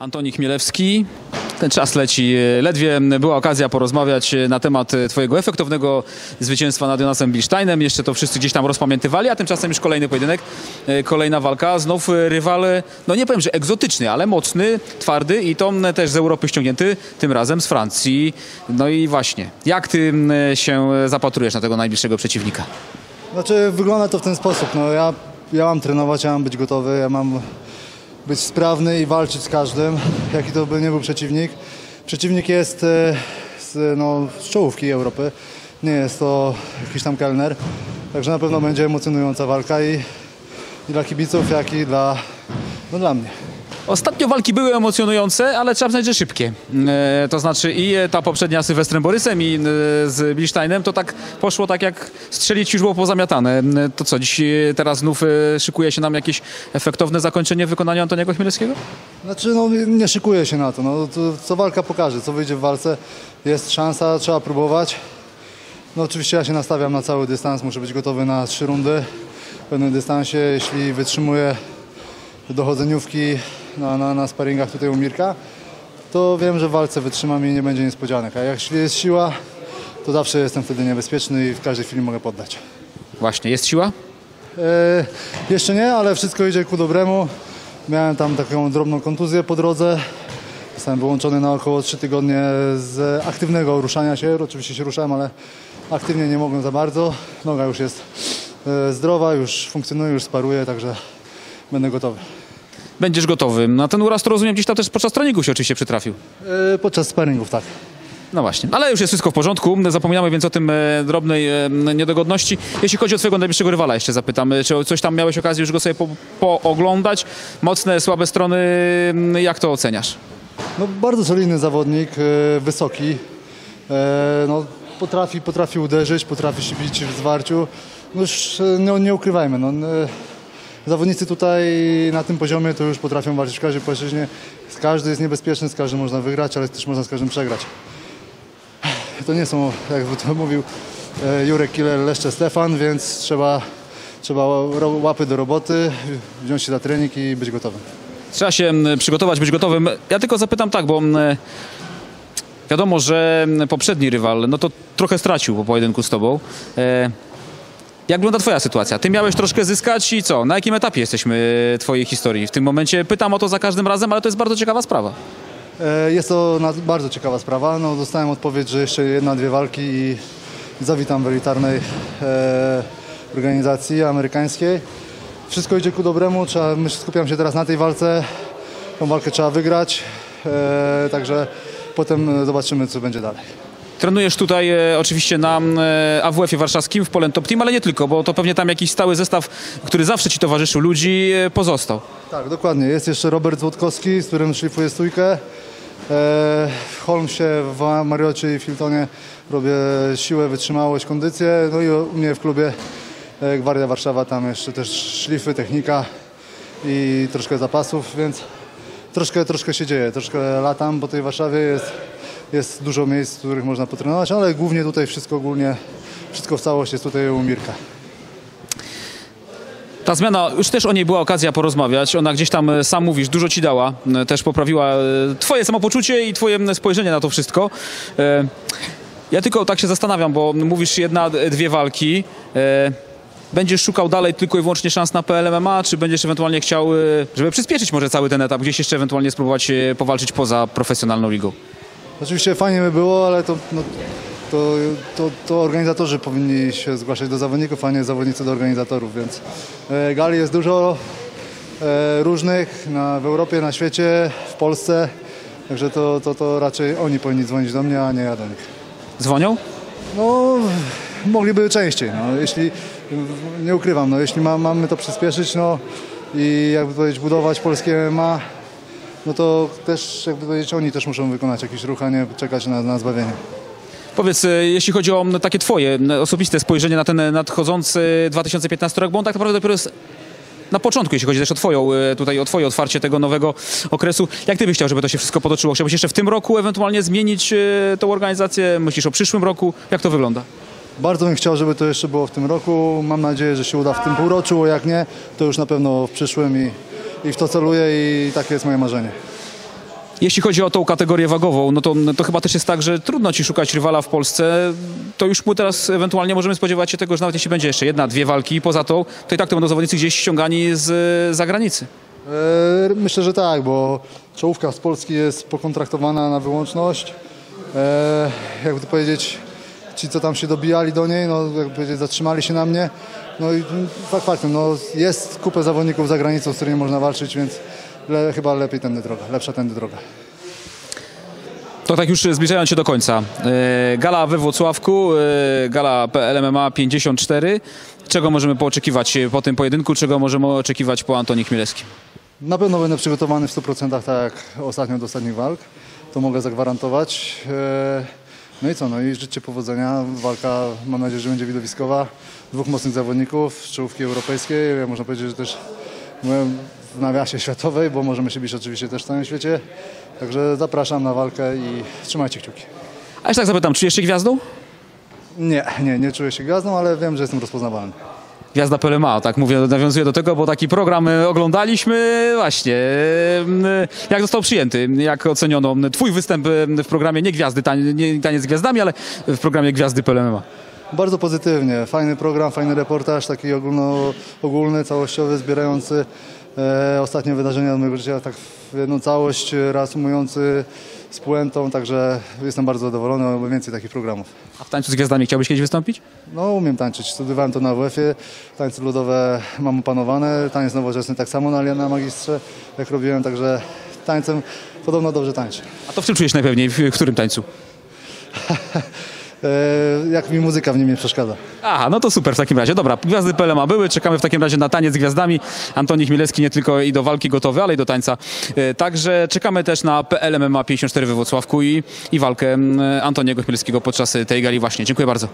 Antoni Chmielewski. Ten czas leci. Ledwie była okazja porozmawiać na temat Twojego efektownego zwycięstwa nad Jonasem Bilsteinem. Jeszcze to wszyscy gdzieś tam rozpamiętywali, a tymczasem już kolejny pojedynek, kolejna walka. Znów rywal, no nie powiem, że egzotyczny, ale mocny, twardy i to też z Europy ściągnięty, tym razem z Francji. No i właśnie, jak Ty się zapatrujesz na tego najbliższego przeciwnika? Znaczy wygląda to w ten sposób. No, ja, ja mam trenować, ja mam być gotowy, ja mam być sprawny i walczyć z każdym, jaki to by nie był przeciwnik. Przeciwnik jest e, z, no, z czołówki Europy, nie jest to jakiś tam kelner, także na pewno będzie emocjonująca walka i, i dla kibiców, jak i dla, no, dla mnie. Ostatnio walki były emocjonujące, ale trzeba przyznać, że szybkie. E, to znaczy i ta poprzednia z Sylwestrem Borysem i e, z Bilsteinem to tak poszło tak jak strzelić już było pozamiatane. E, to co, dziś e, teraz znów e, szykuje się nam jakieś efektowne zakończenie w wykonaniu Antoniego Chmielewskiego? Znaczy, no, nie szykuję się na to. No, to. Co walka pokaże, co wyjdzie w walce. Jest szansa, trzeba próbować. No, oczywiście ja się nastawiam na cały dystans, muszę być gotowy na trzy rundy w pewnym dystansie. Jeśli wytrzymuję dochodzeniówki na, na, na sparingach tutaj u Mirka, to wiem, że w walce wytrzymam i nie będzie niespodzianek. A jeśli jest siła, to zawsze jestem wtedy niebezpieczny i w każdej chwili mogę poddać. Właśnie, jest siła? E, jeszcze nie, ale wszystko idzie ku dobremu. Miałem tam taką drobną kontuzję po drodze. Zostałem wyłączony na około 3 tygodnie z aktywnego ruszania się. Oczywiście się ruszałem, ale aktywnie nie mogłem za bardzo. Noga już jest e, zdrowa, już funkcjonuje, już sparuje, także będę gotowy. Będziesz gotowy. Na ten uraz to rozumiem gdzieś tam też podczas treningu się oczywiście przytrafił. E, podczas sparingów, tak. No właśnie, ale już jest wszystko w porządku. Zapominamy więc o tym e, drobnej e, niedogodności. Jeśli chodzi o twojego najbliższego rywala, jeszcze zapytam, czy coś tam miałeś okazję już go sobie po, pooglądać? Mocne, słabe strony, m, jak to oceniasz? No, bardzo solidny zawodnik, wysoki. No, potrafi, potrafi uderzyć, potrafi się bić w zwarciu. No już nie, nie ukrywajmy, no, zawodnicy tutaj na tym poziomie to już potrafią walczyć w każdej płaszczyźnie. Każdy jest niebezpieczny, z każdym można wygrać, ale też można z każdym przegrać. To nie są, jak to mówił e, Jurek Killer, Leszcze Stefan, więc trzeba, trzeba łapy do roboty, wziąć się za trening i być gotowym. Trzeba się przygotować, być gotowym. Ja tylko zapytam tak, bo m, wiadomo, że poprzedni rywal, no to trochę stracił po pojedynku z tobą. E, jak wygląda twoja sytuacja? Ty miałeś troszkę zyskać i co? Na jakim etapie jesteśmy twojej historii w tym momencie? Pytam o to za każdym razem, ale to jest bardzo ciekawa sprawa. E, Jest to bardzo ciekawa sprawa. No, dostałem odpowiedź, że jeszcze jedna, dwie walki i zawitam w elitarnej e, organizacji amerykańskiej. Wszystko idzie ku dobremu. Trzeba, skupiam się teraz na tej walce. Tą walkę trzeba wygrać. E, także potem zobaczymy, co będzie dalej. Trenujesz tutaj e, oczywiście na e, AWF-ie warszawskim w Polen Top Team, ale nie tylko, bo to pewnie tam jakiś stały zestaw, który zawsze ci towarzyszył ludzi, e, pozostał. Tak, dokładnie. Jest jeszcze Robert Złotkowski, z którym szlifuję stójkę. E, W Holmesie, w Mariocie i Filtonie robię siłę, wytrzymałość, kondycję. No i u mnie w klubie e, Gwardia Warszawa, tam jeszcze też szlify, technika i troszkę zapasów, więc troszkę, troszkę się dzieje. Troszkę latam po tej Warszawie, jest, jest dużo miejsc, w których można potrenować, ale głównie tutaj wszystko ogólnie, wszystko w całości jest tutaj u Mirka. Ta zmiana, już też o niej była okazja porozmawiać. Ona gdzieś tam, e, sam mówisz, dużo ci dała. E, Też poprawiła e, twoje samopoczucie i twoje spojrzenie na to wszystko. Ja tylko tak się zastanawiam, bo mówisz jedna, dwie walki. Będziesz szukał dalej tylko i wyłącznie szans na PLMMA, czy będziesz ewentualnie chciał, żeby przyspieszyć może cały ten etap, gdzieś jeszcze ewentualnie spróbować powalczyć poza profesjonalną ligą? Oczywiście fajnie by było, ale to, no, to, to, to organizatorzy powinni się zgłaszać do zawodników, a nie zawodnicy do organizatorów, więc e, gali jest dużo e, różnych na, w Europie, na świecie, w Polsce, także to, to, to raczej oni powinni dzwonić do mnie, a nie ja do nich. Dzwonią? No, mogliby częściej, no, jeśli, nie ukrywam, no, jeśli ma, mamy to przyspieszyć, no i jakby powiedzieć budować polskie MMA, no to też jakby powiedzieć oni też muszą wykonać jakiś ruch, a nie czekać na, na zbawienie. Powiedz, e, jeśli chodzi o takie twoje osobiste spojrzenie na ten nadchodzący 2015 rok, bo on tak naprawdę dopiero jest na początku, jeśli chodzi też o twoją, e, tutaj o twoje otwarcie tego nowego okresu. Jak ty byś chciał, żeby to się wszystko potoczyło? Chciałbyś jeszcze w tym roku ewentualnie zmienić e, tą organizację? Myślisz o przyszłym roku? Jak to wygląda? Bardzo bym chciał, żeby to jeszcze było w tym roku. Mam nadzieję, że się uda w tym półroczu, jak nie, to już na pewno w przyszłym i, i w to celuję i takie jest moje marzenie. Jeśli chodzi o tą kategorię wagową, no to, to chyba też jest tak, że trudno ci szukać rywala w Polsce. To już mu teraz ewentualnie możemy spodziewać się tego, że nawet jeśli będzie jeszcze jedna, dwie walki poza tą, to i tak to będą zawodnicy gdzieś ściągani z zagranicy. E, Myślę, że tak, bo czołówka z Polski jest pokontraktowana na wyłączność. E, jakby to powiedzieć, ci co tam się dobijali do niej, no jakby zatrzymali się na mnie. No i fakt faktem, no jest kupę zawodników za granicą, z którymi można walczyć, więc le, chyba lepiej tędy droga, lepsza tędy droga. To tak już zbliżając się do końca. E, Gala we Włocławku, e, gala PLMMA 54. Czego możemy pooczekiwać po tym pojedynku? Czego możemy oczekiwać po Antoni Chmielewskim? Na pewno będę przygotowany w 100% tak jak ostatnio do ostatnich walk. To mogę zagwarantować. No i co, no i życzę powodzenia. Walka mam nadzieję, że będzie widowiskowa. Dwóch mocnych zawodników z czołówki europejskiej. Można powiedzieć, że też w nawiasie światowej, bo możemy się bić oczywiście też w całym świecie. Także zapraszam na walkę i trzymajcie kciuki. A jeszcze tak zapytam, czujesz się gwiazdą? Nie, nie, nie czuję się gwiazdą, ale wiem, że jestem rozpoznawalny. Gwiazda PLMA, tak mówię, nawiązuję do tego, bo taki program e, oglądaliśmy właśnie. e, Jak został przyjęty? Jak oceniono twój występ e, w programie nie Gwiazdy, tań- nie Taniec z Gwiazdami, ale w programie Gwiazdy PLMA? Bardzo pozytywnie. Fajny program, fajny reportaż, taki ogólno, ogólny, całościowy, zbierający e, ostatnie wydarzenia mojego życia tak w jedną całość, e, reasumujący z puentą, także jestem bardzo zadowolony, mamy więcej takich programów. A w Tańcu z Gwiazdami chciałbyś kiedyś wystąpić? No, umiem tańczyć, studiowałem to na WF-ie, tańce ludowe mam opanowane, taniec nowoczesny tak samo na, na magistrze, jak robiłem, także tańcem podobno dobrze tańczę. A to w czym czujesz najpewniej? W którym tańcu? E, jak mi muzyka w nim nie przeszkadza. Aha, no to super w takim razie. Dobra, Gwiazdy PLMA były, czekamy w takim razie na Taniec z Gwiazdami. Antoni Chmielewski nie tylko i do walki gotowy, ale i do tańca. E, Także czekamy też na PLMMA 54 we Włocławku i, i walkę mm, Antoniego Chmielewskiego podczas tej gali właśnie. Dziękuję bardzo.